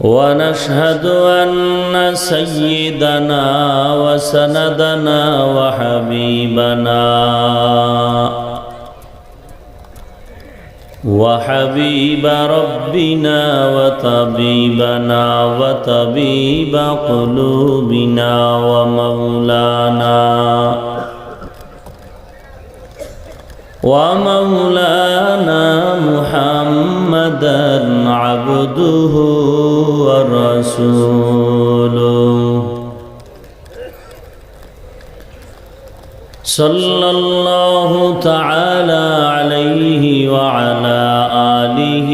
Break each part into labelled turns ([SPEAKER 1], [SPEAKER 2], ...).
[SPEAKER 1] ونشهد أن سيدنا وسندنا وحبيبنا وحبيب ربنا وطبيبنا وطبيب قلوبنا ومولانا ومولانا محمدا عبده ورسوله. صلى الله تعالى عليه وعلى آله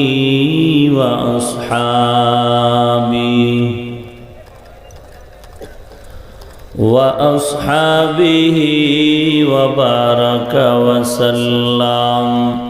[SPEAKER 1] وأصحابه. وأصحابه وبارك وسلم.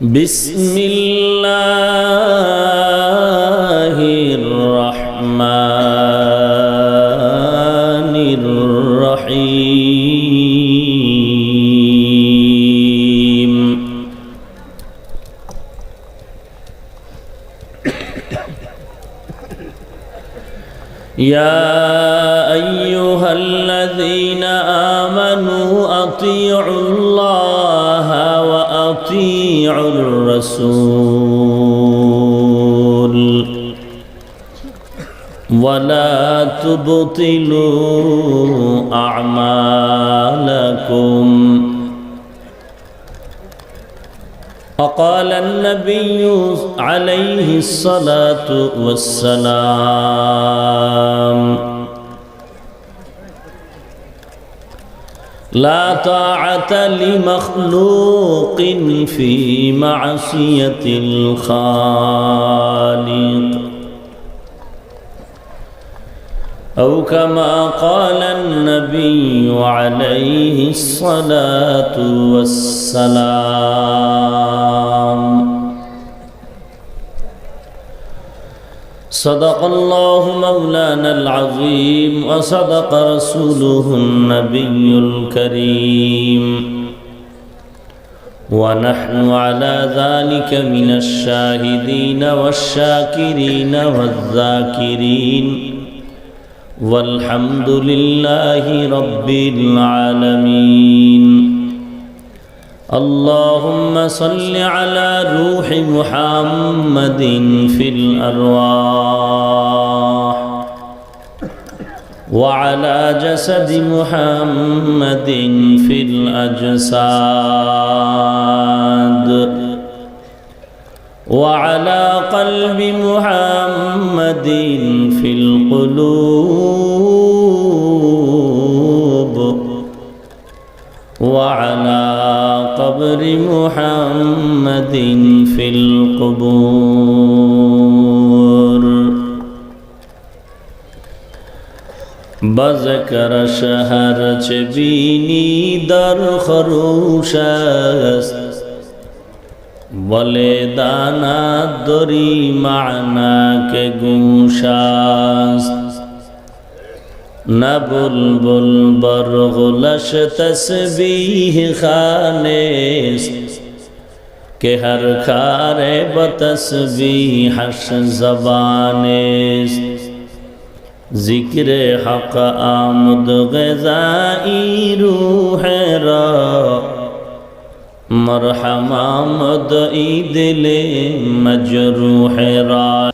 [SPEAKER 1] بسم الله الرحمن الرحيم. يا أيها الذين آمنوا أطيعوا الله وأطيعوا الرسول. ولا تبطلوا أعمالكم. وقال النبي عليه الصلاة والسلام لا طاعة لمخلوق في معصية الخالق. أو كما قال النبي عليه الصلاة والسلام صدق الله مولانا العظيم وصدق رسوله النبي الكريم ونحن على ذلك من الشاهدين والشاكرين والذاكرين والحمد لله رب العالمين اللهم صل على روح محمد في الأرواح وعلى جسد محمد في الأجساد وعلى قلب محمد في القلوب وعلى قبر محمد في القبور بذكر شهر چبینی در خروش است بله دانا دری معنا که گوش است না বুলবুল বরগুলস তসবিহ খানেস কে হর খারে বতসবিহস জবানেস। জিক্রে হক আমদ গজাই রুহ রা মরহমামদ ঈ দিলে মজরুহ রা।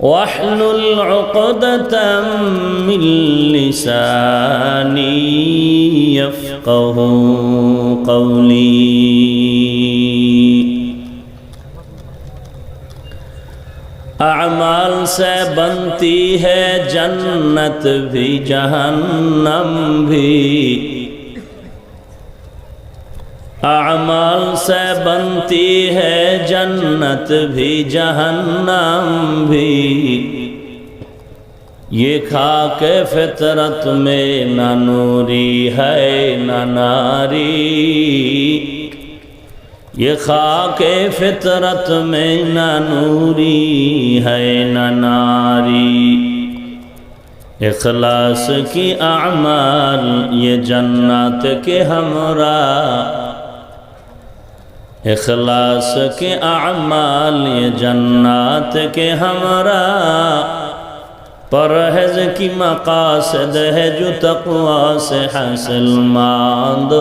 [SPEAKER 1] واحلل عقدة من لساني يفقه قولي. أعمال سے بنتی ہے جنت بھی جہنم بھی اعمال سے بنتی ہے جنت بھی، جہنم بھی۔ یہ کھا کے فطرت میں نہ نوری ہے، نہ ناری۔ یہ خاک کے فطرت میں نہ نوری ہے، نہ ناری۔ اخلاص کی اعمال، یہ جنت کے ہمراہ۔ اخلاص کے اعمال یہ جنات کے ہمرا پرہز کی مقاصد ہے جو تقوی سے حسل ماند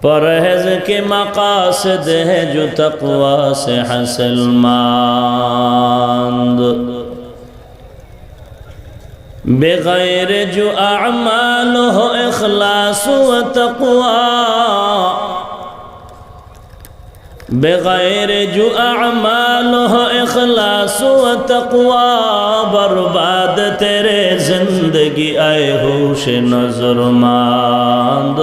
[SPEAKER 1] پرہز کے مقاصد ہے جو تقوی سے حسل ماند بغیر جو اعمال ہو اخلاص و تقوی بغیر جو اعمال ہو اخلاص و تقوا برباد تیرے زندگی آئے ہوش نظر ماند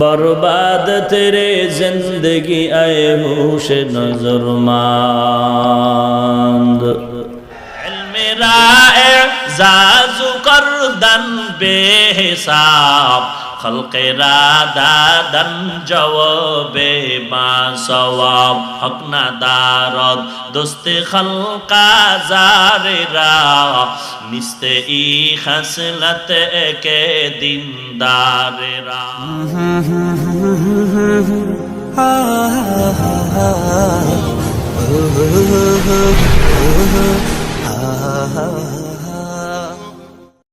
[SPEAKER 1] برباد تیرے زندگی آئے ہوش نظر ماند علم رائع زازو کردن بے حساب খলকেরা দাদন জবে মা সওয়াব হক দারদ দোস্তে খলকা জারেরা নিস্তে ই খাসলত কে দিন দারেরা হা